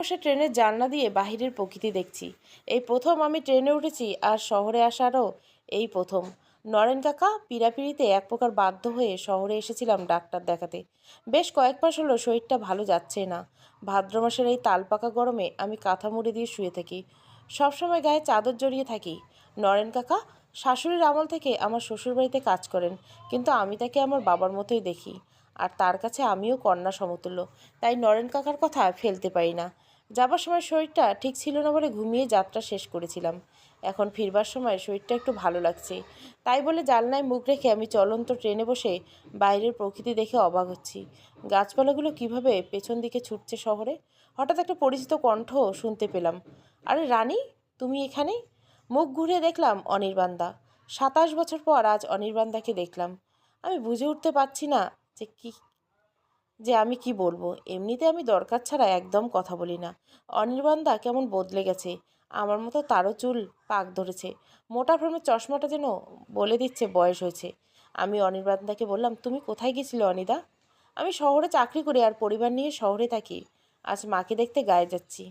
বসে ট্রেনের জানলা দিয়ে বাহিরের প্রকৃতি দেখছি। এই প্রথম আমি ট্রেনে উঠেছি আর শহরে আসারও এই প্রথম। নরেন কাকা পিড়াপিড়িতে এক প্রকার বাধ্য হয়ে শহরে এসেছিলাম ডাক্তার দেখাতে। বেশ কয়েক মাস হলো শরীরটা ভালো যাচ্ছে না। ভাদ্র মাসের এই তালপাকা গরমে আমি কাঁথা মুড়ে দিয়ে শুয়ে থাকি। সবসময় গায়ে চাদর জড়িয়ে থাকি। নরেন কাকা, শাশুড়ির আমল থেকে আমার শ্বশুরবাড়িতে কাজ করেন, কিন্তু আমি তাকে আমার বাবার মতোই দেখি। আর তার কাছে আমিও কন্যা সমতুল্য, তাই নরেন কাকার কথা ফেলতে পারি না। যাবার সময় শরীরটা ঠিক ছিল না বলে ঘুমিয়ে যাত্রা শেষ করেছিলাম। এখন ফিরবার সময় শরীরটা একটু ভালো লাগছে। তাই বলে জানলায় মুখ রেখে আমি চলন্ত ট্রেনে বসে বাইরের প্রকৃতি দেখে অবাক হচ্ছি। গাছপালাগুলো কীভাবে পেছন দিকে ছুটছে শহরে? হঠাৎ একটা পরিচিত কণ্ঠ শুনতে পেলাম। আরে রানী, তুমি এখানে? মুখ ঘুরে দেখলাম অনির্বাণদা। সাতাশ বছর পর আজ অনির্বাণদাকে দেখলাম। আমি বুঝে উঠতে পারছি না যে কি যে আমি কি বলব? এমনিতে আমি দরকার ছাড়া একদম কথা বলি না। অনির্বাণদা কেমন বদলে গেছে। আমার মতো তারও চুল পাক ধরেছে। মোটা ফ্রেমের চশমাটা যেন বলে দিচ্ছে বয়স হয়েছে। আমি অনির্বাণদাকে বললাম, তুমি কোথায় গেছিলে অনিদা? আমি শহরে চাকরি করি আর পরিবার নিয়ে শহরে থাকি। আজ মাকে দেখতে গায়ে যাচ্ছি।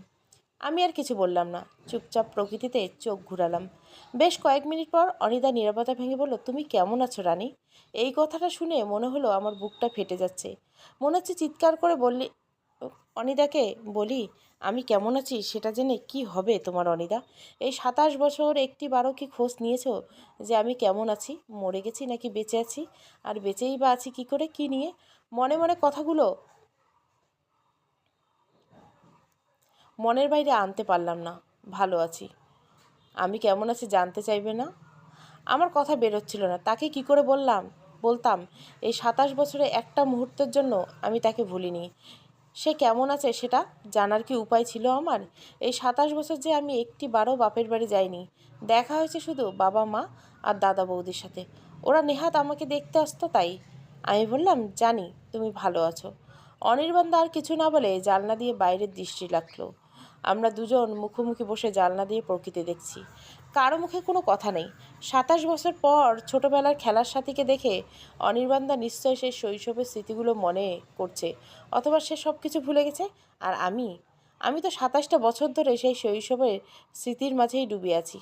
আমি আর কিছু বললাম না। চুপচাপ প্রকৃতিতে চোখ ঘুরালাম। বেশ কয়েক মিনিট পর অনিদা নিরাপত্তা ভেঙে বলল, তুমি কেমন আছো রানী? এই কথাটা শুনে মনে হলো আমার বুকটা ফেটে যাচ্ছে। মনে হচ্ছে চিৎকার করে বললি, অনিদাকে বলি, আমি কেমন আছি সেটা জেনে কি হবে তোমার অনিদা? এই সাতাশ বছর একটি বারো কি খোঁজ নিয়েছো যে আমি কেমন আছি? মরে গেছি নাকি বেঁচে আছি? আর বেঁচেই বা আছি কি করে? কি নিয়ে? মনে মনে কথাগুলো মনের বাইরে আনতে পারলাম না। ভালো আছি। আমি কেমন আছি জানতে চাইবে না? আমার কথা বেরোচ্ছিল না। তাকে কি করে বললাম? বলতাম, এই সাতাশ বছরে একটা মুহূর্তের জন্য আমি তাকে ভুলিনি। সে কেমন আছে সেটা জানার কি উপায় ছিল আমার? এই সাতাশ বছর যে আমি একটি বারও বাপের বাড়ি যাইনি। দেখা হয়েছে শুধু বাবা, মা আর দাদা বৌদির সাথে। ওরা নেহাত আমাকে দেখতে আসতো তাই। আমি বললাম, জানি তুমি ভালো আছো। অনির্বাণ আর কিছু না বলে জানলা দিয়ে বাইরের দৃষ্টি লাগল আমরা দুজন মুখোমুখি বসে জানলা দিয়ে প্রকৃতি দেখছি। কারও মুখে কোনো কথা নেই। সাতাশ বছর পর ছোটবেলার খেলার সাথীকে দেখে অনির্বাণদা নিশ্চয় সেই শৈশবের স্মৃতিগুলো মনে করছে। অথবা সে সব কিছু ভুলে গেছে? আর আমি? আমি তো সাতাশটা বছর ধরে সেই শৈশবের স্মৃতির মাঝেই ডুবে আছি।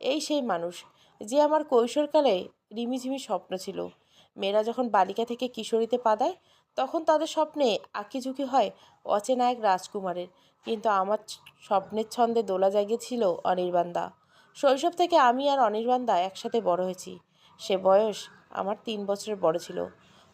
এই সেই মানুষ, যে আমার কৈশোরকালে রিমিঝিমি স্বপ্ন ছিল। মেয়েরা যখন বালিকা থেকে কিশোরীতে পা দেয় তখন তাদের স্বপ্নে আঁকিঝুঁকি হয় অচেনা এক রাজকুমারের। কিন্তু আমার স্বপ্নের ছন্দে দোলা জাগিয়েছিল অনির্বাণদা শৈশব থেকে আমি আর অনির্বাণদা একসাথে বড় হয়েছি। সে বয়স আমার তিন বছরের বড় ছিল।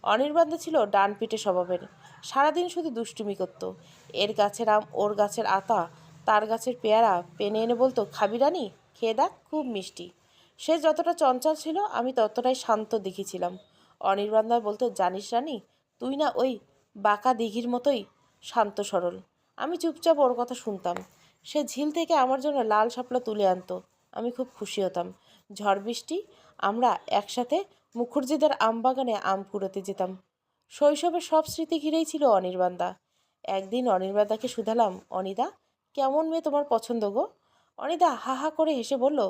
অনির্বাণদা ছিল ডান পিঠে স্বভাবের। সারাদিন শুধু দুষ্টুমি করতো। এর গাছের আম, ওর গাছের আতা, তার গাছের পেয়ারা, পেনে এনে বলতো, খাবি রানি? খেয়ে দেখ, খুব মিষ্টি। সে যতটা চঞ্চল ছিল, আমি ততটাই শান্ত দেখেছিলাম অনির্বাণদা বলতো, জানিস রানী তুই না ওই বাঁকা দিঘির মতোই শান্ত সরল। আমি চুপচাপ ওর কথা শুনতাম। সে ঝিল থেকে আমার জন্য লাল শাপলা তুলে আনতো। আমি খুব খুশি হতাম। ঝড় বৃষ্টি, আমরা একসাথে মুখুর্জিদের আম বাগানে আম কুড়োতে যেতাম। শৈশবের সব স্মৃতি ঘিরেই ছিল অনির্বাণদা। একদিন অনির্বাণদাকে শুধালাম, অনিদা, কেমন মেয়ে তোমার পছন্দ গো? অনিদা হা হা করে হেসে বলল,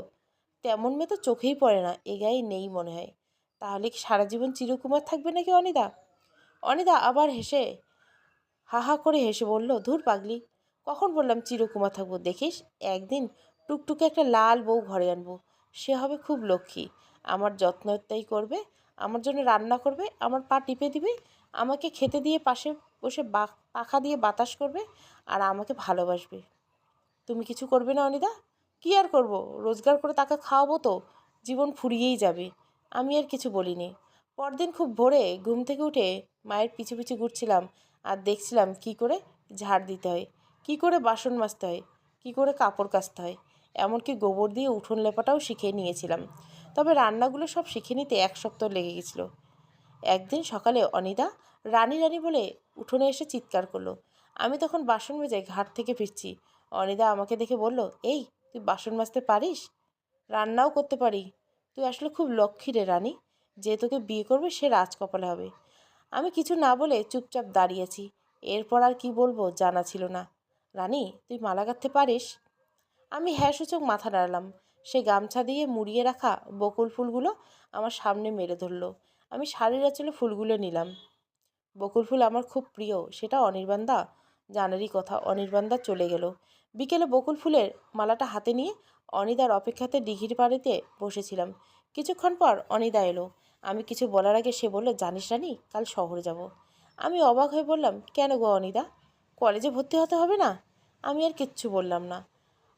তেমন মেয়ে তো চোখেই পড়ে না, এ গায়ে নেই মনে হয়। তাহলে কি সারা জীবন চিরকুমার থাকবে নাকি অনিদা? অনিদা আবার হেসে হা হা করে হেসে বলল, ধুর পাগলি, কখন বললাম চিরকুমার থাকব? দেখিস, একদিন টুকটুকে একটা লাল বউ ঘরে আনব। সে হবে খুব লক্ষ্মী। আমার যত্নটাই করবে, আমার জন্য রান্না করবে, আমার পা টিপে দিবে, আমাকে খেতে দিয়ে পাশে বসে পাখা দিয়ে বাতাস করবে আর আমাকে ভালোবাসবে। তুমি কিছু করবে না অনিদা? কী আর করব? রোজগার করে তাকে খাওয়াবো তো, জীবন ফুরিয়েই যাবে। আমি আর কিছু বলিনি। পরদিন খুব ভোরে ঘুম থেকে উঠে মায়ের পিছু পিছু ঘুরছিলাম আর দেখছিলাম কি করে ঝাড় দিতে হয়, কি করে বাসন মাজতে হয়, কি করে কাপড় কাচতে হয়, এমনকি গোবর দিয়ে উঠোন লেপাটাও শিখে নিয়েছিলাম। তবে রান্নাগুলো সব শিখে নিতে এক সপ্তাহ লেগে গেছিল। একদিন সকালে অনিদা, রানী রানী বলে উঠোনে এসে চিৎকার করল। আমি তখন বাসন মেজে ঘাট থেকে ফিরছি। অনিদা আমাকে দেখে বলল, এই, তুই বাসন মাজতে পারিস? রান্নাও করতে পারি। তুই আসলে খুব লক্ষ্মী রে রানী। যে তোকে বিয়ে করবে সে রাজকপালে হবে। আমি কিছু না বলে চুপচাপ দাঁড়িয়েছি। এরপর আর কি বলব জানা ছিল না। রানী, তুই মালা গাঁথতে পারিস? আমি হ্যাঁ সূচক মাথা নাড়লাম। সে গামছা দিয়ে মুড়িয়ে রাখা বকুল ফুলগুলো আমার সামনে মেরে ধরলো। আমি শাড়ির আঁচলে ফুলগুলো নিলাম। বকুল ফুল আমার খুব প্রিয়, সেটা অনির্বাণদা জানারই কথা অনির্বাণদা চলে গেল। বিকেলে বকুল ফুলের মালাটা হাতে নিয়ে অনিদার অপেক্ষাতে দিঘির পাড়িতে বসেছিলাম। কিছুক্ষণ পর অনিদা এলো। আমি কিছু বলার আগে সে বলল, জানিস রানি, কাল শহরে যাব। আমি অবাক হয়ে বললাম, কেন গো অনিদা? কলেজে ভর্তি হতে হবে না? আমি আর কিচ্ছু বললাম না।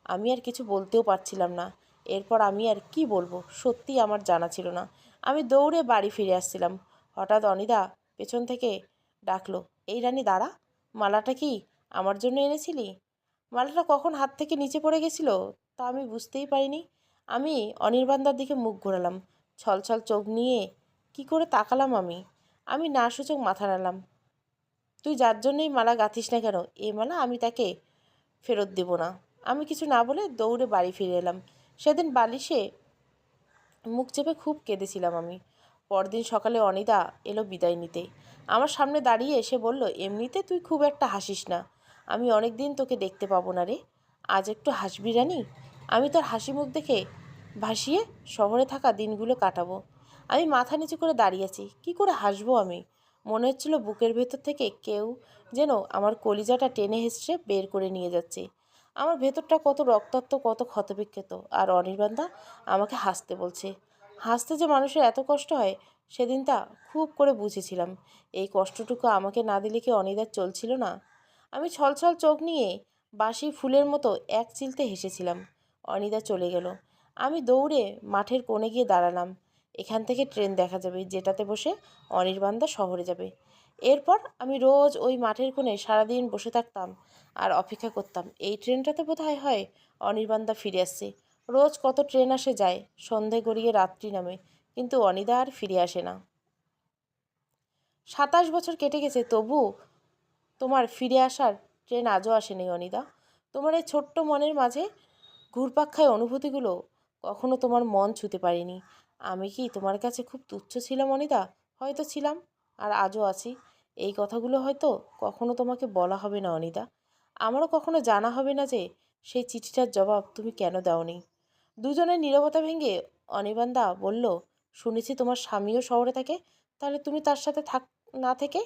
আমি আর কিছু বলতেও পারছিলাম না। এরপর আমি আর কি বলব? সত্যি আমার জানা ছিল না। আমি দৌড়ে বাড়ি ফিরে আসছিলাম। হঠাৎ অনিদা পেছন থেকে ডাকলো, এই রানী, দাঁড়া। মালাটা কি আমার জন্য এনেছিলি? মালাটা কখন হাত থেকে নিচে পড়ে গেছিল তা আমি বুঝতেই পারিনি। আমি অনির্বাণদার দিকে মুখ ঘোরালাম। ছলছল চোখ নিয়ে, কি করে তাকালাম আমি? আমি না সূচক মাথা নালাম তুই যার জন্যই মালা গাঁথিস না কেন? এই মালা আমি তাকে ফেরত দেব না। আমি কিছু না বলে দৌড়ে বাড়ি ফিরে এলাম। সেদিন বালিশে মুখ চেপে খুব কেঁদেছিলাম আমি। পরদিন সকালে অনিদা এলো বিদায় নিতে। আমার সামনে দাঁড়িয়ে এসে বলল, এমনিতে তুই খুব একটা হাসিস না। আমি অনেক দিন তোকে দেখতে পাবো না রে। আজ একটু হাসবি রানি? আমি তোর হাসি মুখ দেখে ভাসিয়ে শহরে থাকা দিনগুলো কাটাবো। আমি মাথা নিচু করে দাঁড়িয়ে আছি। কী করে হাসবো আমি? মনে হচ্ছিল বুকের ভেতর থেকে কেউ যেন আমার কলিজাটা টেনে হেসড়ে বের করে নিয়ে যাচ্ছে। আমার ভেতরটা কত রক্তাক্ত, কত ক্ষতবিক্ষত। আর অনির্বাণদা আমাকে হাসতে বলছে। হাসতে যে মানুষের এত কষ্ট হয়, সেদিন তা খুব করে বুঝেছিলাম। এই কষ্টটুকু আমাকে না দিলে কি অনিদার চলছিল না? আমি ছলছল চোখ নিয়ে বাসি ফুলের মতো এক চিলতে হেসেছিলাম। অনিদা চলে গেল। আমি দৌড়ে মাঠের কোণে গিয়ে দাঁড়ালাম। এখান থেকে ট্রেন দেখা যাবে, যেটাতে বসে অনির্বাণদা শহরে যাবে। এরপর আমি রোজ ওই মাঠের কোণে সারাদিন বসে থাকতাম আর অপেক্ষা করতাম। এই ট্রেনটাতে বোধ হয় হয় অনির্বাণদা ফিরে আসছে। রোজ কত ট্রেন আসে যায়, সন্ধে গড়িয়ে রাত্রি নামে, কিন্তু অনিদা আর ফিরে আসে না। সাতাশ বছর কেটে গেছে, তবু তোমার ফিরে আসার ট্রেন আজও আসেনি অনিদা। তোমার এই ছোট্ট মনের মাঝে ঘুরপাক খায় অনুভূতিগুলো কখনো তোমার মন ছুতে পারিনি। আমি কি তোমার কাছে খুব তুচ্ছ ছিলাম অনিদা হয়তো ছিলাম, আর আজও আছি। এই কথাগুলো হয়তো কখনো তোমাকে বলা হবে না অনিদা আমারও কখনো জানা হবে না যে সেই চিঠিটার জবাব তুমি কেন দাওনি। দুজনের নীরবতা ভেঙে অনিবান্দা বলল, শুনেছি তোমার স্বামীও শহরে থাকে, তাহলে তুমি তার সাথে থাক, না থেকে?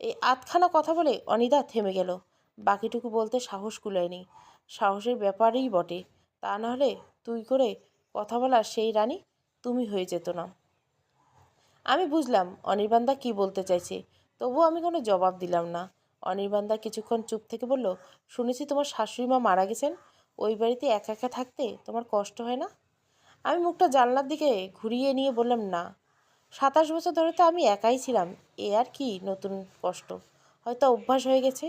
এই আধখানা কথা বলে অনিদা থেমে গেল। বাকিটুকু বলতে সাহস কুলায়নি। সাহসের ব্যাপারেই বটে। তা নাহলে তুই করে কথা বলা সেই রানী তুমি হয়ে যেত না। আমি বুঝলাম অনির্বাণদা কি বলতে চাইছে, তবুও আমি কোনো জবাব দিলাম না। অনির্বাণদা কিছুক্ষণ চুপ থেকে বলল, শুনেছি তোমার শাশুড়ি মা মারা গেছেন, ওই বাড়িতে একা একা থাকতে তোমার কষ্ট হয় না? আমি মুখটা জানলার দিকে ঘুরিয়ে নিয়ে বললাম, না। সাতাশ বছর ধরে তো আমি একাই ছিলাম, এ আর কি নতুন কষ্ট। হয়তো অভ্যাস হয়ে গেছে।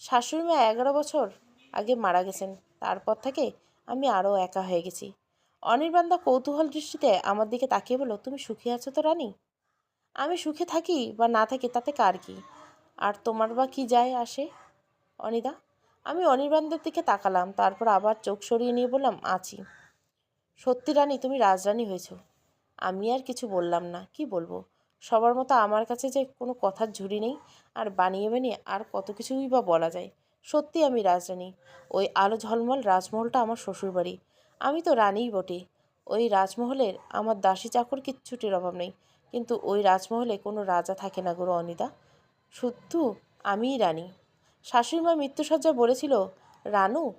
শাশুড়ি মা এগারো বছর আগে মারা গেছেন, তারপর থেকে আমি আরও একা হয়ে গেছি। অনির্বাণদা কৌতূহল দৃষ্টিতে আমার দিকে তাকিয়ে বলল, তুমি সুখী আছো তো রানী? আমি সুখে থাকি বা না থাকি তাতে কার কি? আর তোমার বা কি যায় আসে? অনিদা, আমি অনির্বাণদের দিকে তাকালাম, তারপর আবার চোখ সরিয়ে নিয়ে বললাম, আছি। সত্যি রানী, তুমি রাজরানী হয়েছো। আমি আর কিছু বললাম না, কি বলব? সবার মতো আমার কাছে যে কোনো কথার ঝুড়ি নেই, আর বানিয়ে বানিয়ে আর কত কিছুই বা বলা যায়। সত্যি আমি রাজরানী। ওই আলো ঝলমল রাজমহলটা আমার শ্বশুরবাড়ি। আমি তো রানীই বটে। ওই রাজমহলের আমার দাসী চাকর কিচ্ছুটির অভাব নেই। কিন্তু ওই রাজমহলে কোনো রাজা থাকে না গুরু অনিতা। শুধু আমিই রানী। শাশুড়িমা মৃত্যুসজ্জা বলেছিল, রানু,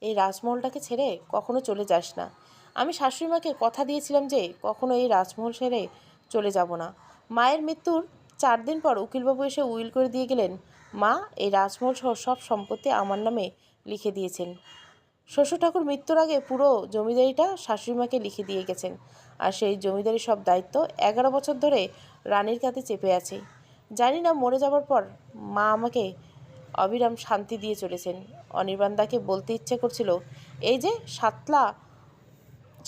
এই রাজমহলটাকে ছেড়ে কখনো চলে যাস না। আমি শাশুড়িমাকে কথা দিয়েছিলাম যে, কখনো এই রাজমহল ছেড়ে চলে যাব না। মায়ের মৃত্যুর চার দিন পর উকিলবাবু এসে উইল করে দিয়ে গেলেন মা এই রাজমহল সহ সব সম্পত্তি আমার নামে লিখে দিয়েছেন। শ্বশুর ঠাকুর মৃত্যুর আগে পুরো জমিদারিটা শাশুড়িমাকে লিখে দিয়ে গেছেন আর সেই জমিদারি সব দায়িত্ব এগারো বছর ধরে রানীর কাছে চেপে আছে। জানি না মরে যাবার পর মা আমাকে অবিরাম শান্তি দিয়ে চলেছেন। অনির্বাণদাকে বলতে ইচ্ছে করছিল, এই যে সাতলা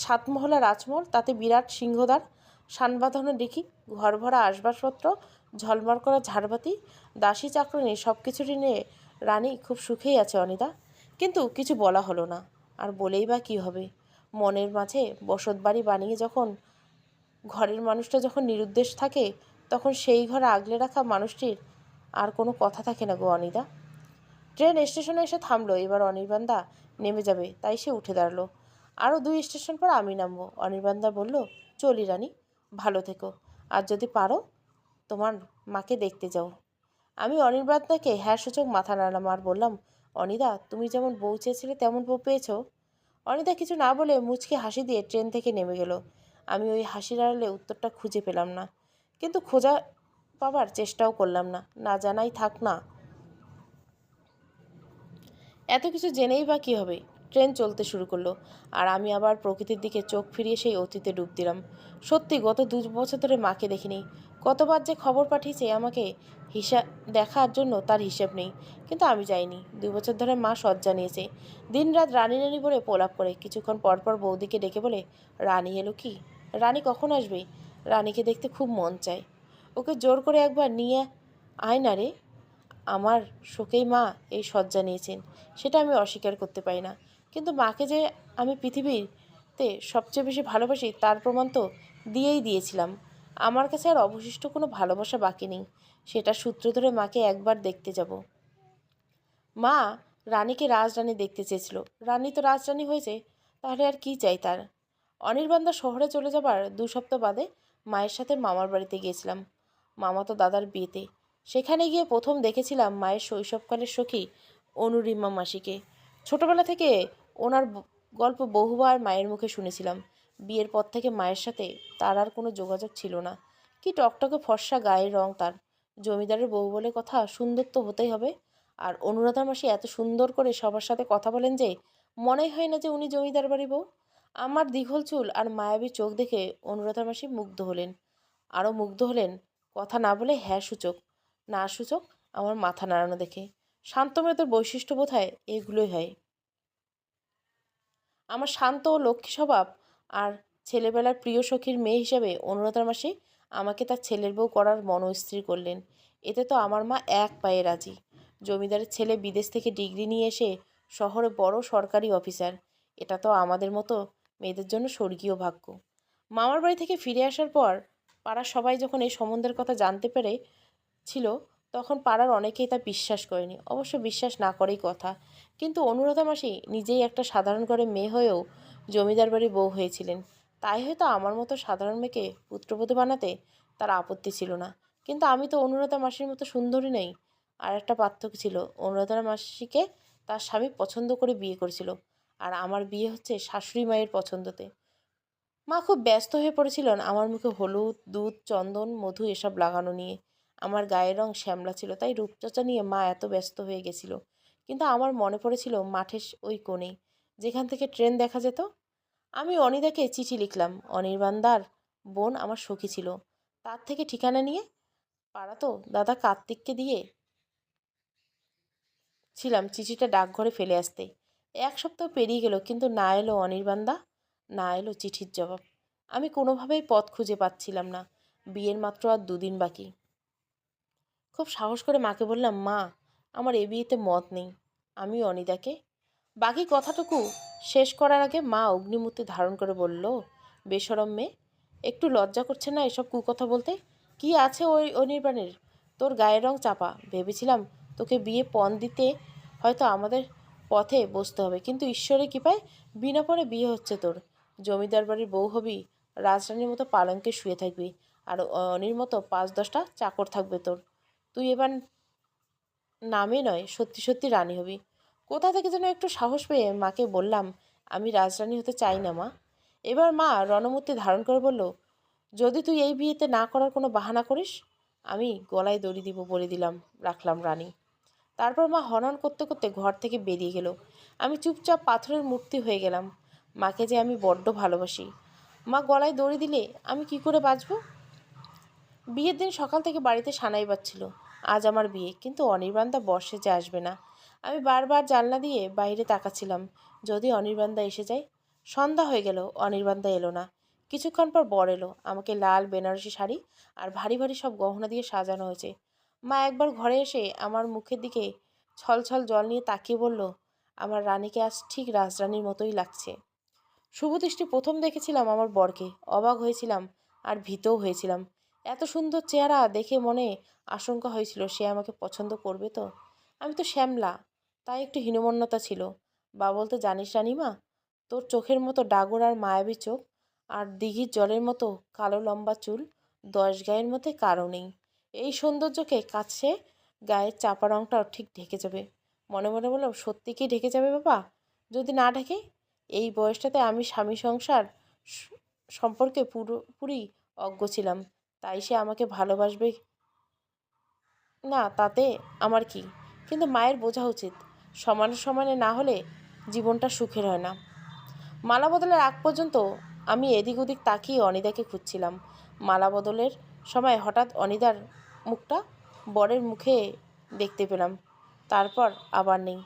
সাতমহলা রাজমহল, তাতে বিরাট সিংহদ্বার সানবাঁধানো দেখি ঘর ভরা আসবাবপত্র ঝলমল করা ঝাড়বাতি, দাসী চাকরানি সব কিছুরই নিয়ে রানী খুব সুখেই আছে অনিদা কিন্তু কিছু বলা হলো না। আর বলেই বা কী হবে? মনের মাঝে বসত বাড়ি বানিয়ে যখন ঘরের মানুষটা যখন নিরুদ্দেশ থাকে, তখন সেই ঘরে আগলে রাখা মানুষটির আর কোনো কথা থাকে না গো অনিদা ট্রেন স্টেশনে এসে থামলো, এবার অনির্বাণদা নেমে যাবে, তাই সে উঠে দাঁড়াল। আরও দুই স্টেশন পর আমি নামবো। অনির্বাণদা বলল, চলি রানী, ভালো থেকো। আর যদি পারো তোমার মাকে দেখতে যাও। আমি অনির্বাণদাকে হ্যাঁ সূচক মাথা নাড়লাম আর বললাম, অনিদা, তুমি যেমন বউ চেয়েছিলে, তেমন বউ পেয়েছ? অনিদা কিছু না বলে মুচকে হাসি দিয়ে ট্রেন থেকে নেমে গেল। আমি ওই হাসির আড়ালে উত্তরটা খুঁজে পেলাম না। কিন্তু খোঁজা পাবার চেষ্টাও করলাম না না জানাই থাক না। এত কিছু জেনেই বা কী হবে? ট্রেন চলতে শুরু করল, আর আমি আবার প্রকৃতির দিকে চোখ ফিরিয়ে সেই অতীতে ডুব দিলাম। সত্যি, গত দু বছর ধরে মাকে দেখিনি। কতবার যে খবর পাঠিয়েছে আমাকে হিসাব দেখার জন্য তার হিসেব নেই। কিন্তু আমি যাইনি। দুই বছর ধরে মা শয্যা নিয়েছে দিনরাত রানী রানী বলে পোলাপ করে। কিছুক্ষণ পরপর বৌদিকে ডেকে বলে, রানী এলো কি? রানী কখন আসবে? রানীকে দেখতে খুব মন চায়। ওকে জোর করে একবার নিয়ে আয় না রে। আমার শোকেই মা এই শয্যা নিয়েছেন সেটা আমি অস্বীকার করতে পারি না। কিন্তু মাকে যে আমি পৃথিবীতে সবচেয়ে বেশি ভালোবাসি, তার প্রমাণ তো দিয়েই দিয়েছিলাম। আমার কাছে আর অবশিষ্ট কোনো ভালোবাসা বাকি নেই। সেটা সূত্র ধরে মাকে একবার দেখতে যাব। মা, রানীকে রাজরানী দেখতে চেয়েছিল। রানী তো রাজরানী হয়েছে, তাহলে আর কি চাই তার? অনির্বাণদা শহরে চলে যাবার দু সপ্তাহ বাদে মায়ের সাথে মামার বাড়িতে গিয়েছিলাম। মামা তো দাদার বিয়েতে। সেখানে গিয়ে প্রথম দেখেছিলাম মায়ের শৈশবকালের সখী অনুরিমা মাসিকে। ছোটবেলা থেকে ওনার গল্প বহুবার মায়ের মুখে শুনেছিলাম। বিয়ের পর থেকে মায়ের সাথে তার আর কোনো যোগাযোগ ছিল না। কি টকটকে ফর্সা গায়ের রং তার। জমিদারের বউ বলে কথা, সুন্দর তো হতেই হবে। আর অনুরাধা মাসি এত সুন্দর করে সবার সাথে কথা বলেন যে, মনেই হয় না যে উনি জমিদার বাড়ি বউ। আমার দীঘল চুল আর মায়াবী চোখ দেখে অনুরাধা মাসি মুগ্ধ হলেন। আরও মুগ্ধ হলেন, কথা না বলে হ্যাঁ সূচক, না সূচক, আমার মাথা নাড়ানো দেখে। শান্তমেয়তার বৈশিষ্ট্য বোধ হয় এগুলোই হয়। আমার শান্ত ও লক্ষ্মী স্বভাব আর ছেলেবেলার প্রিয় সখীর মেয়ে হিসেবে অনুরাধার মাসে আমাকে তার ছেলের বউ করার মনস্থির করলেন। এতে তো আমার মা এক পায়ে রাজি। জমিদারের ছেলে বিদেশ থেকে ডিগ্রি নিয়ে এসে শহরে বড় সরকারি অফিসার। এটা তো আমাদের মতো মেয়েদের জন্য স্বর্গীয় ভাগ্য। মামার বাড়ি থেকে ফিরে আসার পর পাড়ার সবাই যখন এই সম্বন্ধের কথা জানতে পেরে ছিল, তখন পাড়ার অনেকেই তা বিশ্বাস করেনি। অবশ্য বিশ্বাস না করেই কথা। কিন্তু অনুরাধা মাসি নিজেই একটা সাধারণ ঘরে মেয়ে হয়েও জমিদার বাড়ি বউ হয়েছিলেন। তাই হয়তো আমার মতো সাধারণ মেয়েকে পুত্রবধূ বানাতে তার আপত্তি ছিল না। কিন্তু আমি তো অনুরাধা মাসির মতো সুন্দরী নেই। আর একটা পার্থক্য ছিল, অনুরাধা মাসিকে তার স্বামী পছন্দ করে বিয়ে করেছিল। আর আমার বিয়ে হচ্ছে শাশুড়ি মায়ের পছন্দতে। মা খুব ব্যস্ত হয়ে পড়েছিলেন আমার মুখে হলুদ, দুধ, চন্দন, মধু এসব লাগানো নিয়ে। আমার গায়ের রং শ্যামলা ছিল, তাই রূপচর্চা নিয়ে মা এত ব্যস্ত হয়ে গেছিল। কিন্তু আমার মনে পড়েছিল মাঠের ওই কোণে যেখান থেকে ট্রেন দেখা যেত, আমি অনিদাকে চিঠি লিখলাম অনির্বাণদার বোন আমার সখী ছিল। তার থেকে ঠিকানা নিয়ে পাড়া তো দাদা কার্তিককে দিয়ে ছিলাম চিঠিটা ডাকঘরে ফেলে আসতে। এক সপ্তাহ পেরিয়ে গেল, কিন্তু না এলো অনির্বাণদা না এলো চিঠির জবাব। আমি কোনোভাবেই পথ খুঁজে পাচ্ছিলাম না। বিয়ের মাত্র আর দুদিন বাকি। খুব সাহস করে মাকে বললাম, মা, আমার এ বিয়েতে মত নেই। আমি অনিদাকে বাকি কথাটুকু শেষ করার আগে মা অগ্নিমূর্তি ধারণ করে বলল, বেসরম মেয়ে, একটু লজ্জা করছে না এসব কুকথা বলতে? কি আছে ওই অনির্বাণের? তোর গায়ের রং চাপা। ভেবেছিলাম তোকে বিয়ে পণ দিতে হয়তো আমাদের পথে বসতে হবে, কিন্তু ঈশ্বরের কৃপায় বিনা পরে বিয়ে হচ্ছে তোর। জমিদার বাড়ির বউ হবি, রাজরানীর মতো পালঙ্কে শুয়ে থাকবি, আর অনির মতো পাঁচ দশটা চাকর থাকবে তোর। তুই এবার নামে নয়, সত্যি সত্যি রানী হবি। কোথা থেকে যেন একটু সাহস পেয়ে মাকে বললাম, আমি রাজরানী হতে চাই না, মা। এবার মা রণমূর্তি ধারণ করে বলল, যদি তুই এই বিয়েতে না করার কোনো বাহানা করিস, আমি গলায় দড়ি দিব বলে দিলাম, রাখলাম রানী। তারপর মা হনন করতে করতে ঘর থেকে বেরিয়ে গেল। আমি চুপচাপ পাথরের মূর্তি হয়ে গেলাম। মাকে যে আমি বড্ড ভালোবাসি। মা গলায় দড়ি দিলে আমি কি করে বাঁচবো? বিয়ের দিন সকাল থেকে বাড়িতে সানাই বাজছিল। আজ আমার বিয়ে, কিন্তু অনির্বাণদা বর্ষে যে আসবে না। আমি বারবার জানলা দিয়ে বাইরে তাকাচ্ছিলাম। যদি অনির্বাণদা এসে যায়? সন্ধ্যা হয়ে গেল, অনির্বাণদা এলো না। কিছুক্ষণ পর বর এলো, আমাকে লাল বেনারসি শাড়ি আর ভারী ভারী সব গহনা দিয়ে সাজানো হয়েছে। মা একবার ঘরে এসে আমার মুখের দিকে ছলছল জল নিয়ে তাকিয়ে বলল, আমার রানীকে আজ ঠিক রাজরানীর মতোই লাগছে। শুভদৃষ্টি প্রথম দেখেছিলাম আমার বরকে, অবাক হয়েছিলাম আর ভীতও হয়েছিলাম। এত সুন্দর চেহারা দেখে মনে আশঙ্কা হয়েছিল, সে আমাকে পছন্দ করবে তো? আমি তো শ্যামলা তাই একটু হীনমন্যতা ছিল। বা বলতে, জানিস রানিমা, তোর চোখের মতো ডাগর আর মায়াবী চোখ আর দিঘির জলের মতো কালো লম্বা চুল দশ গায়ের মধ্যে কারও নেই। এই সৌন্দর্যকে কাছে গায়ের চাপা রঙটাও ঠিক ঢেকে যাবে। মনে মনে বললাম, সত্যি কি ঢেকে যাবে বাবা? যদি না ঢেকে, এই বয়সটাতে আমি স্বামী সংসার সম্পর্কে পুরোপুরি অজ্ঞ ছিলাম। তাই সে আমাকে ভালোবাসবে না, তাতে আমার কি? কিন্তু মায়ের বোঝা উচিত। সমানে সমানে না হলে জীবনটা সুখের হয় না। মালা বদলের আগ পর্যন্ত আমি এদিক ওদিক তাকিয়ে অনিদাকে খুঁজছিলাম। মালা বদলের সময় হঠাৎ অনিদার মুখটা বরের মুখে দেখতে পেলাম। তারপর আবার নেই।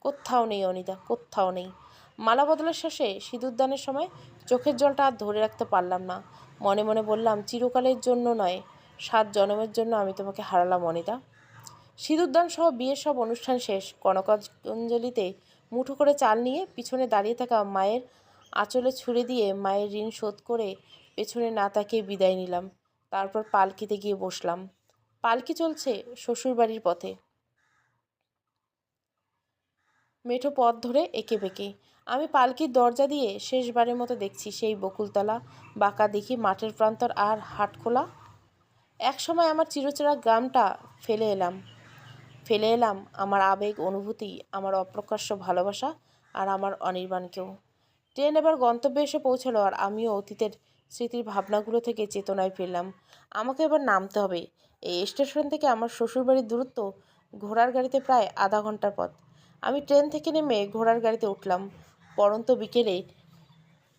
কোথাও নেই অনিদা, কোথাও নেই। মালা বদলের শেষে সিঁদুরদানের সময় চোখের জলটা আর ধরে রাখতে পারলাম না। মনে মনে বললাম, চিরকালের জন্য নয়, সাত জন্মের জন্য আমি তোমাকে হারালাম অনিদা। সিঁদুরদান সহ বিয়ের সব অনুষ্ঠান শেষ। কনকাঞ্জলিতে মুঠো করে চাল নিয়ে পিছনে দাঁড়িয়ে থাকা মায়ের আঁচলে ছুঁড়ে দিয়ে মায়ের ঋণ শোধ করে পেছনে না তাকিয়ে বিদায় নিলাম। তারপর পালকিতে গিয়ে বসলাম। পালকি চলছে শ্বশুরবাড়ির পথে। মেঠো পথ ধরে এঁকে বেঁকে। আমি পালকির দরজা দিয়ে শেষবারের মতো দেখছি সেই বকুলতলা, বাঁকা দেখি মাঠের প্রান্তর আর হাট হাটখোলা। একসময় আমার চিরচেরা গ্রামটা ফেলে এলাম। ফেলে এলাম আমার আবেগ, অনুভূতি, আমার অপ্রকাশ্য ভালোবাসা আর আমার অনির্বাণকেও। ট্রেন এবার গন্তব্যে এসে পৌঁছালো আর আমিও অতীতের স্মৃতির ভাবনাগুলো থেকে চেতনায় ফিরলাম। আমাকে এবার নামতে হবে। এই স্টেশন থেকে আমার শ্বশুরবাড়ির দূরত্ব ঘোড়ার গাড়িতে প্রায় আধা ঘণ্টার পথ। আমি ট্রেন থেকে নেমে ঘোড়ার গাড়িতে উঠলাম। পরন্ত বিকেলে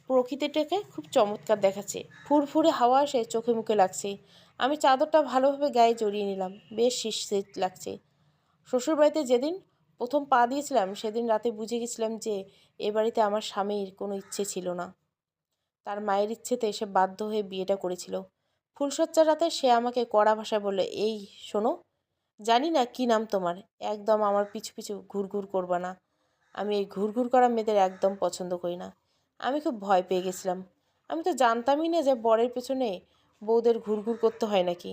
প্রকৃতিটাকে খুব চমৎকার দেখাচ্ছে। ফুরফুরে হাওয়া এসে চোখে মুখে লাগছে। আমি চাদরটা ভালোভাবে গায়ে জড়িয়ে নিলাম। বেশ শীত লাগছে। শ্বশুরবাড়িতে যেদিন প্রথম পা দিয়েছিলাম, সেদিন রাতে বুঝে গেছিলাম যে এ বাড়িতে আমার স্বামীর কোনো ইচ্ছে ছিল না। তার মায়ের ইচ্ছেতে সে বাধ্য হয়ে বিয়েটা করেছিল। ফুলসজ্জার রাতে সে আমাকে কড়া ভাষায় বলল, এই শোনো, জানি না কি নাম তোমার, একদম আমার পিছু পিছু ঘুরঘুর করবা না। আমি এই ঘুরঘুর করা মেয়েদের একদম পছন্দ করি না। আমি খুব ভয় পেয়ে গেছিলাম। আমি তো জানতামই না যে বরের পেছনে বউদের ঘুরঘুর করতে হয় নাকি।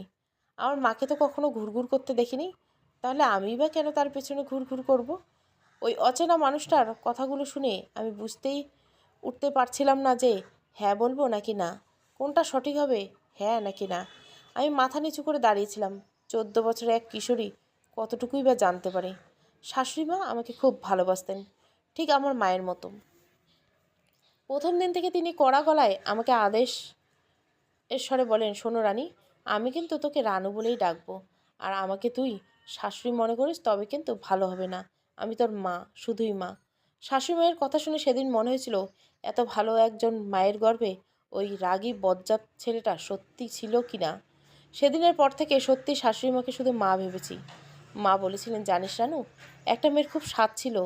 আমার মাকে তো কখনো ঘুরঘুর করতে দেখিনি। তাহলে আমি বা কেন তার পেছনে ঘুরঘুর করব? ওই অচেনা মানুষটার কথাগুলো শুনে আমি বুঝতেই উঠতে পারছিলাম না যে হ্যাঁ বলব নাকি না? কোনটা সঠিক হবে? হ্যাঁ নাকি না? আমি মাথা নিচু করে দাঁড়িয়েছিলাম। চোদ্দ বছরের এক কিশোরী কতটুকুই বা জানতে পারে? শাশুড়ি মা আমাকে খুব ভালোবাসতেন, ঠিক আমার মায়ের মতো। প্রথম দিন থেকে তিনি কড়া গলায় আমাকে আদেশ এর স্বরে বলেন, শোনো রানী, আমি কিন্তু তোকে রানু বলেই ডাকবো, আর আমাকে তুই শাশুড়ি মনে করিস তবে কিন্তু ভালো হবে না। আমি তোর মা, শুধুই মা। শাশুড়ি মায়ের কথা শুনে সেদিন মনে হয়েছিল, এত ভালো একজন মায়ের গর্ভে ওই রাগী বজ্জাত ছেলেটা সত্যি ছিল কি না? সেদিনের পর থেকে সত্যি শাশুড়ি মাকে শুধু মা ভেবেছি। মা বলেছিলেন, জানিস রানু, একটা মেয়ের খুব স্বাদ ছিল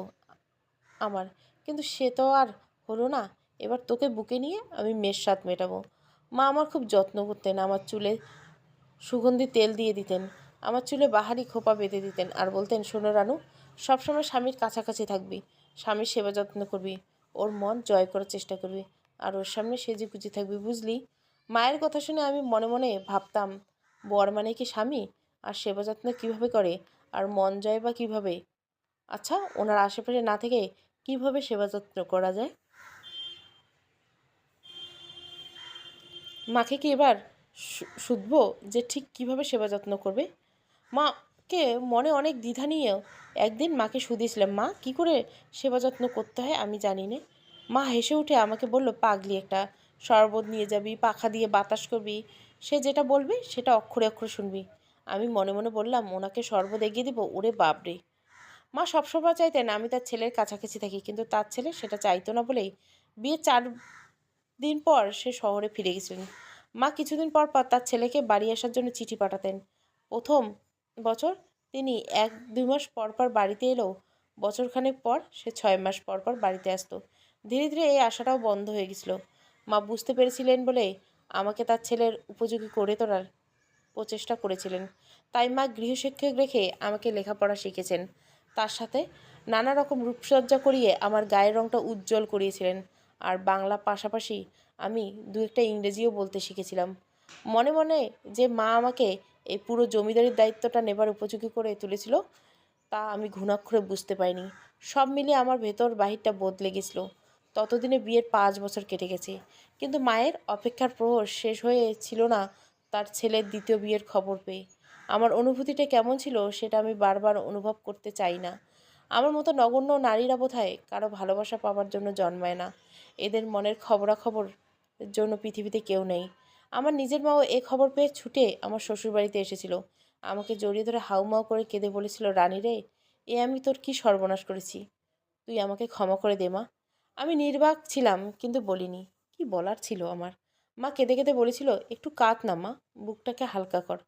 আমার, কিন্তু সে তো আর হলো না। এবার তোকে বুকে নিয়ে আমি মেয়ের স্বাদ মেটাবো। মা আমার খুব যত্ন করতেন, আমার চুলে সুগন্ধি তেল দিয়ে দিতেন। আমার চুলে বাহারি খোপা বেঁধে দিতেন আর বলতেন, শোনো রানু, সবসময় স্বামীর কাছাকাছি থাকবি। স্বামীর সেবা যত্ন করবি। ওর মন জয় করার চেষ্টা করবি। আর ওর সামনে সেজে গুজে থাকবি, বুঝলি? মায়ের কথা শুনে আমি মনে মনে ভাবতাম, বর মানে কি স্বামী? আর সেবা যত্ন কীভাবে করে? আর মন জয় বা কীভাবে? আচ্ছা ওনার আশেপাশে না থেকে কীভাবে সেবা যত্ন করা যায়? মাকে কি এবার শুধবো যে ঠিক কীভাবে সেবা যত্ন করবে? মাকে মনে অনেক দ্বিধা নিয়েও একদিন মাকে শুধিয়েছিলাম, মা, কি করে সেবা যত্ন করতে হয় আমি জানি না। মা হেসে উঠে আমাকে বলল, পাগলি একটা, শরবত নিয়ে যাবি, পাখা দিয়ে বাতাস করবি, সে যেটা বলবে সেটা অক্ষরে অক্ষরে শুনবি। আমি মনে মনে বললাম, ওনাকে শরবত এগিয়ে দিব, ওরে বাপরে মা সবসময় চাইতেন আমি তার ছেলের কাছাকাছি থাকি, কিন্তু তার ছেলে সেটা চাইতো না বলেই বিয়ে চার দিন পর সে শহরে ফিরে গেছিলেন। মা কিছুদিন পর পর তার ছেলেকে বাড়ি আসার জন্য চিঠি পাঠাতেন। প্রথম বছর? তিনি এক, দুই মাস পর পর বাড়িতে এলেও বছরখানেক পর সে ছয় মাস পর পর বাড়িতে আসতো। ধীরে ধীরে এই আশাটাও বন্ধ হয়ে গেছিল। মা বুঝতে পেরেছিলেন বলে আমাকে তার ছেলের উপযোগী করে তোলার প্রচেষ্টা করেছিলেন। তাই মা গৃহশিক্ষক রেখে আমাকে লেখাপড়া শিখেছেন। তার সাথে নানা রকম রূপসজ্জা করিয়ে আমার গায়ের রংটা উজ্জ্বল করিয়েছিলেন। আর বাংলা পাশাপাশি আমি দু একটা ইংরেজিও বলতে শিখেছিলাম। মনে মনে যে মা আমাকে এই পুরো জমিদারির দায়িত্বটা নেবার উপযোগী করে তুলেছিল, তা আমি ঘুণাক্ষরে বুঝতে পারিনি। সব মিলিয়ে আমার ভেতর বাহিরটা বদলে গেছিল। ততদিনে বিয়ের পাঁচ বছর কেটে গেছে। কিন্তু মায়ের অপেক্ষার প্রহর শেষ হয়ে ছিল না তার ছেলের দ্বিতীয় বিয়ের খবর পেয়ে। আমার অনুভূতিটা কেমন ছিল সেটা আমি বারবার অনুভব করতে চাই না। আমার মতো নগণ্য নারীরা বোধহয় কারও ভালোবাসা পাওয়ার জন্য জন্মায় না। এদের মনের খবরাখবর জন্য পৃথিবীতে কেউ নেই। আমার নিজের মাও এ খবর পেয়ে ছুটে আমার শ্বশুরবাড়িতে এসেছিল। আমাকে জড়িয়ে ধরে হাউমাউ করে কেঁদে বলেছিল, রানী রে, এ আমি তোর কি সর্বনাশ করেছি? তুই আমাকে ক্ষমা করে দে, মা। আমি নির্বাক ছিলাম, কিন্তু বলিনি। কি বলার ছিল আমার? মা কেঁদে কেঁদে বলেছিল, একটু কাঁদ না, মা, বুকটাকে হালকা কর।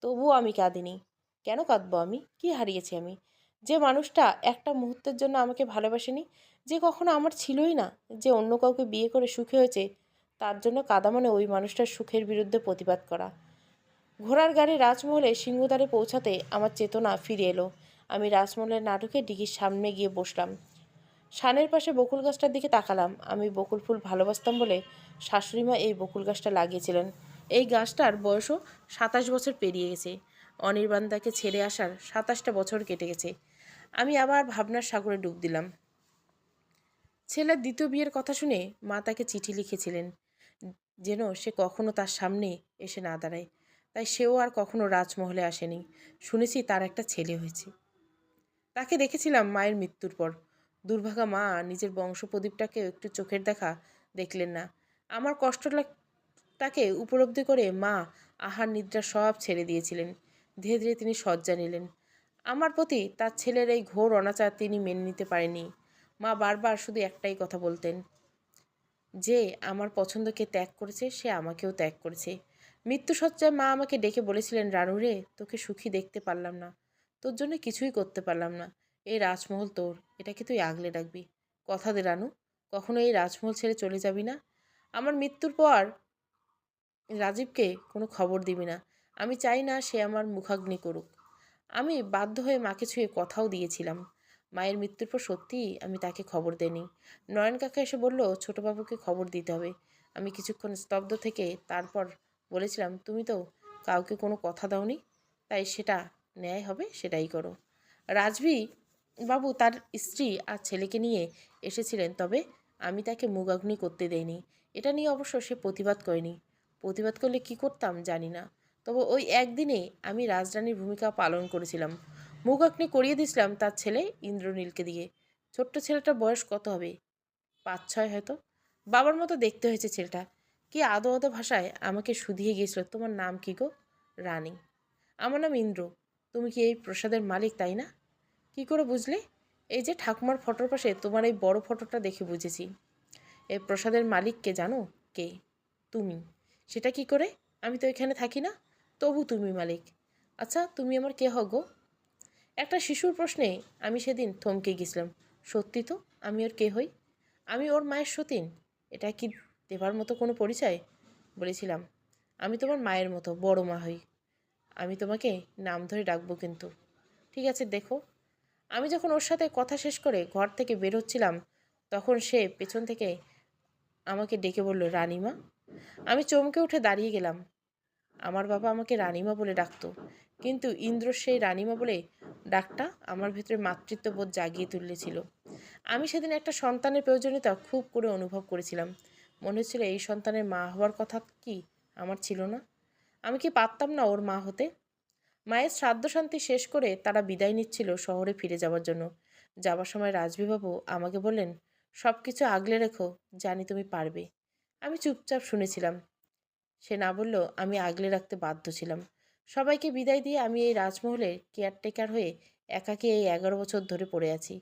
তবুও আমি কাঁদিনি। কেন কাঁদবো আমি? কি হারিয়েছি আমি? যে মানুষটা একটা মুহূর্তের জন্য আমাকে ভালোবাসেনি, যে কখনো আমার ছিলই না, যে অন্য কাউকে বিয়ে করে সুখী হয়েছে তার জন্য কাদা মানে ওই মানুষটার সুখের বিরুদ্ধে প্রতিবাদ করা। ঘোড়ার গাড়ি রাজমহলে সিংহদ্বারে পৌঁছাতে আমার চেতনা ফিরে এলো। আমি রাজমহলের নাটকে ডিগির সামনে গিয়ে বসলাম। শানের পাশে বকুল গাছটার দিকে তাকালাম। আমি বকুল ফুল ভালোবাসতাম বলে শাশুড়িমা এই বকুল গাছটা লাগিয়েছিলেন। এই গাছটার বয়সও সাতাশ বছর পেরিয়ে গেছে। অনির্বাণ অনির্বাণদাকে ছেড়ে আসার সাতাশটা বছর কেটে গেছে। আমি আবার ভাবনার সাগরে ডুব দিলাম। ছেলের দ্বিতীয় বিয়ের কথা শুনে মা তাকে চিঠি লিখেছিলেন। যেন সে কখনো তার সামনে এসে না দাঁড়ায়। তাই সেও আর কখনো রাজমহলে আসেনি। শুনেছি তার একটা ছেলে হয়েছে। তাকে দেখেছিলাম মায়ের মৃত্যুর পর। দুর্ভাগা মা নিজের বংশপ্রদীপটাকে একটু চোখের দেখা দেখলেন না। আমার কষ্ট তাকে উপলব্ধি করে মা আহার নিদ্রা সব ছেড়ে দিয়েছিলেন। ধীরে ধীরে তিনি শয্যা নিলেন। আমার প্রতি তার ছেলের এই ঘোর অনাচার তিনি মেনে নিতে পারেনি মা বারবার শুধু একটাই কথা বলতেন। যে আমার পছন্দকে ত্যাগ করেছে, সে আমাকেও ত্যাগ করেছে। মৃত্যুসজ্জায় মা আমাকে ডেকে বলেছিলেন, রানু রে, তোকে সুখী দেখতে পারলাম না। তোর জন্য কিছুই করতে পারলাম না। এই রাজমহল তোর, এটাকে তুই আগলে রাখবি। কথা দে রানু, কখনো এই রাজমহল ছেড়ে চলে যাবি না। আমার মৃত্যুর পর রাজীবকে কোনো খবর দিবি না। আমি চাই না সে আমার মুখাগ্নি করুক। আমি বাধ্য হয়ে মাকে ছুঁয়ে কথাও দিয়েছিলাম। মায়ের মৃত্যুর পর সত্যিই আমি তাকে খবর দেনি নয়ন কাকা এসে বলল, ছোটবাবুকে খবর দিতে হবে। আমি কিছুক্ষণ স্তব্ধ থেকে তারপর বলেছিলাম, তুমি তো কাউকে কোনো কথা দাওনি, তাই সেটা ন্যায় হবে, সেটাই করো। রাজবি বাবু তার স্ত্রী আর ছেলেকে নিয়ে এসেছিলেন, তবে আমি তাকে মুগাগ্নি করতে দেইনি। এটা নিয়ে অবশ্য সে প্রতিবাদ করেনি। প্রতিবাদ করলে কি করতাম জানি না। তবে ওই একদিনে আমি রাজরানীর ভূমিকা পালন করেছিলাম। মুগাগ্নি করিয়ে দিয়েছিলাম তার ছেলে ইন্দ্রনীলকে দিয়ে। ছোট্ট ছেলেটার বয়স কত হবে? পাঁচ ছয় হয়তো। বাবার মতো দেখতে হয়েছে ছেলেটা। কি আদো আদো ভাষায় আমাকে শুধিয়ে গিয়েছিল। তোমার নাম কি গো? রানী। আমার নাম ইন্দ্র। তুমি কি এই প্রসাদের মালিক, তাই না? কি করে বুঝলে? এই যে ঠাকুমার ফটোর পাশে তোমার এই বড় ফটোটা দেখে বুঝেছি। এই প্রসাদের মালিককে জানো? কে? তুমি। সেটা কি করে? আমি তো এখানে থাকি না। তবু তুমি মালিক। আচ্ছা তুমি আমার কে হগো একটা শিশুর প্রশ্নে আমি সেদিন থমকে গেছিলাম। সত্যি তো, আমি ওর কে হই? আমি ওর মায়ের সতীন, এটা কি দেবার মতো কোনো পরিচয়? বলেছিলাম, আমি তোমার মায়ের মতো, বড় মা হই। আমি তোমাকে নাম ধরে ডাকবো কিন্তু। ঠিক আছে, দেখো। আমি যখন ওর সাথে কথা শেষ করে ঘর থেকে বের হচ্ছিলাম, তখন সে পেছন থেকে আমাকে ডেকে বলল, রানিমা? আমি চমকে উঠে দাঁড়িয়ে গেলাম। আমার বাবা আমাকে রানিমা বলে ডাকতো। কিন্তু ইন্দ্র সেই রানিমা বলে ডাকটা আমার ভেতরে মাতৃত্ববোধ জাগিয়ে তুলেছিল। আমি সেদিন একটা সন্তানের প্রয়োজনীয়তা খুব করে অনুভব করেছিলাম। মনে হচ্ছিল এই সন্তানের মা হওয়ার কথা কি আমার ছিল না? আমি কি পারতাম না ওর মা হতে? মায়ের শ্রাদ্ধ শান্তি শেষ করে তারা বিদায় নিচ্ছিল শহরে ফিরে যাওয়ার জন্য। যাওয়ার সময় রাজবিবাবু আমাকে বললেন সব কিছু আগলে রেখো, জানি তুমি পারবে। আমি চুপচাপ শুনেছিলাম। সে না বলল আমি আগলে রাখতে বাধ্য ছিলাম। সবাইকে বিদায় দিয়ে আমি এই রাজমহলের কেয়ারটেকার হয়ে একাকে এই এগারো বছর ধরে পড়ে আছি।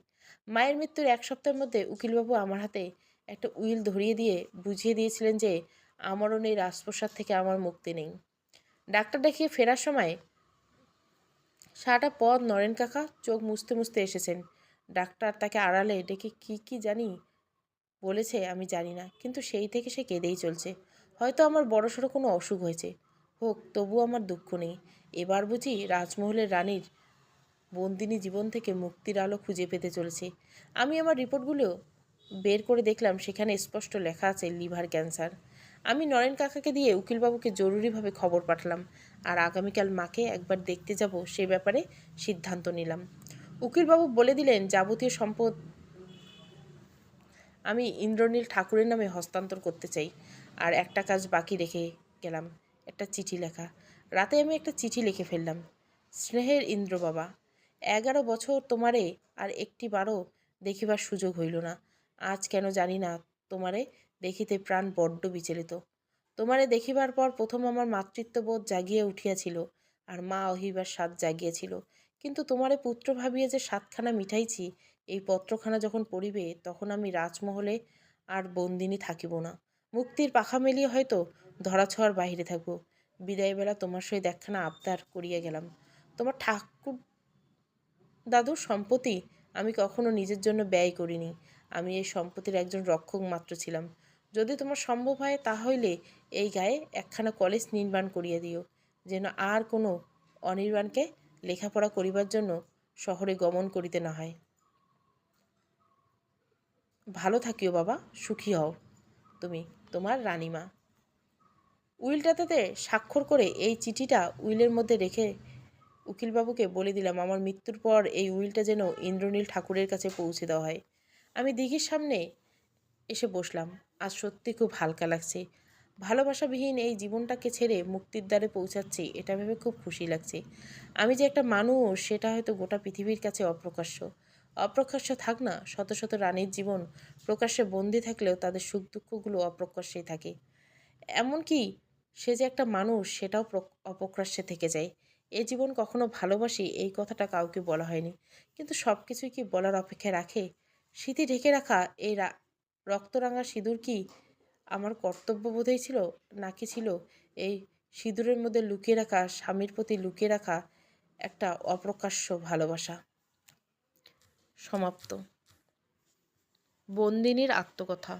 মায়ের মৃত্যুর এক সপ্তাহের মধ্যে উকিলবাবু আমার হাতে একটা উইল ধরিয়ে দিয়ে বুঝিয়ে দিয়েছিলেন যে আমারও এই রাজপ্রসাদ থেকে আমার মুক্তি নেই। ডাক্তার দেখিয়ে ফেরার সময় সারাটা পথ নরেন কাকা চোখ মুছতে মুছতে এসেছেন। ডাক্তার তাকে আড়ালে ডেকে কি কি জানি বলেছে আমি জানি না, কিন্তু সেই থেকে সে কেঁদেই চলছে। হয়তো আমার বড়সড় কোনো অসুখ হয়েছে। হোক তবু আমার দুঃখ নেই। এবার বুঝি রাজমহলের রানীর বন্দিনী জীবন থেকে মুক্তির আলো খুঁজে পেতে চলেছে। আমি আমার রিপোর্টগুলো বের করে দেখলাম, সেখানে স্পষ্ট লেখা আছে লিভার ক্যান্সার। আমি নরেন কাকাকে দিয়ে উকিলবাবুকে জরুরিভাবে খবর পাঠালাম আর আগামীকাল মাকে একবার দেখতে যাব, সে ব্যাপারে সিদ্ধান্ত নিলাম। উকিলবাবু বলে দিলেন, যাবতীয় সম্পদ আমি ইন্দ্রনীল ঠাকুরের নামে হস্তান্তর করতে চাই আর একটা কাজ বাকি রেখে গেলাম। একটা চিঠি লেখা। রাতে আমি একটা চিঠি লিখে ফেললাম। স্নেহের ইন্দ্র বাবা, এগারো বছর তোমারে আর একটি বারও দেখিবার সুযোগ হইল না। আজ কেন জানি না তোমারে দেখিতে প্রাণ বড্ড বিচলিত। তোমারে দেখিবার পর প্রথম আমার মাতৃত্ববোধ জাগিয়া উঠিয়াছিল আর মা অহিবার স্বাদ জাগিয়েছিল। কিন্তু তোমারে পুত্র ভাবিয়ে যে সাতখানা মিঠাইছি, এই পত্রখানা যখন পড়িবে, তখন আমি রাজমহলে আর বন্দিনী থাকিব না। মুক্তির পাখা মেলিয়ে হয়তো ধরাছোঁয়ার বাহিরে থাকব। বিদায়বেলা তোমার সহিত একখানা আবদার করিয়া গেলাম। তোমার ঠাকুর দাদুর সম্পত্তি আমি কখনো নিজের জন্য ব্যয় করিনি। আমি এই সম্পত্তির একজন রক্ষক মাত্র ছিলাম। যদি তোমার সম্ভব হয় তাহলে এই গায়ে একখানা কলেজ নির্মাণ করিয়া দিও, যেন আর কোনো অনির্বাণকে লেখাপড়া করিবার জন্য শহরে গমন করিতে না হয়। ভালো থাকিও বাবা, সুখী হও। তুমি তোমার রানীমা। উইলটাতে স্বাক্ষর করে এই চিঠিটা উইলের মধ্যে রেখে উকিলবাবুকে বলে দিলাম, আমার মৃত্যুর পর এই উইলটা যেন ইন্দ্রনীল ঠাকুরের কাছে পৌঁছে দেওয়া হয়। আমি দিঘির সামনে এসে বসলাম। আজ সত্যি খুব হালকা লাগছে। ভালোবাসাবিহীন এই জীবনটাকে ছেড়ে মুক্তির দ্বারে পৌঁছাচ্ছি, এটা ভেবে খুব খুশি লাগছে। আমি যে একটা মানুষ, সেটা হয়তো গোটা পৃথিবীর কাছে অপ্রকাশ্য। অপ্রকাশ্য থাক না, শত শত রানীর জীবন প্রকাশ্যে বন্দি থাকলেও তাদের সুখ দুঃখগুলো অপ্রকাশ্যেই থাকে। এমনকি সে যে একটা মানুষ, সেটাও অপ্রকাশ্যে থেকে যায়। এ জীবন কখনো ভালোবাসি, এই কথাটা কাউকে বলা হয়নি। কিন্তু সব কিছুই কি বলার অপেক্ষা রাখে? স্মৃতি ঢেকে রাখা এই রক্তরাঙা সিঁদুর কি আমার কর্তব্য বোধই ছিল? নাকি ছিল এই সিঁদুরের মধ্যে লুকিয়ে রাখা, স্বামীর প্রতি লুকিয়ে রাখা একটা অপ্রকাশ্য ভালোবাসা? সমাপ্ত। বন্দিনীর আত্মকথা।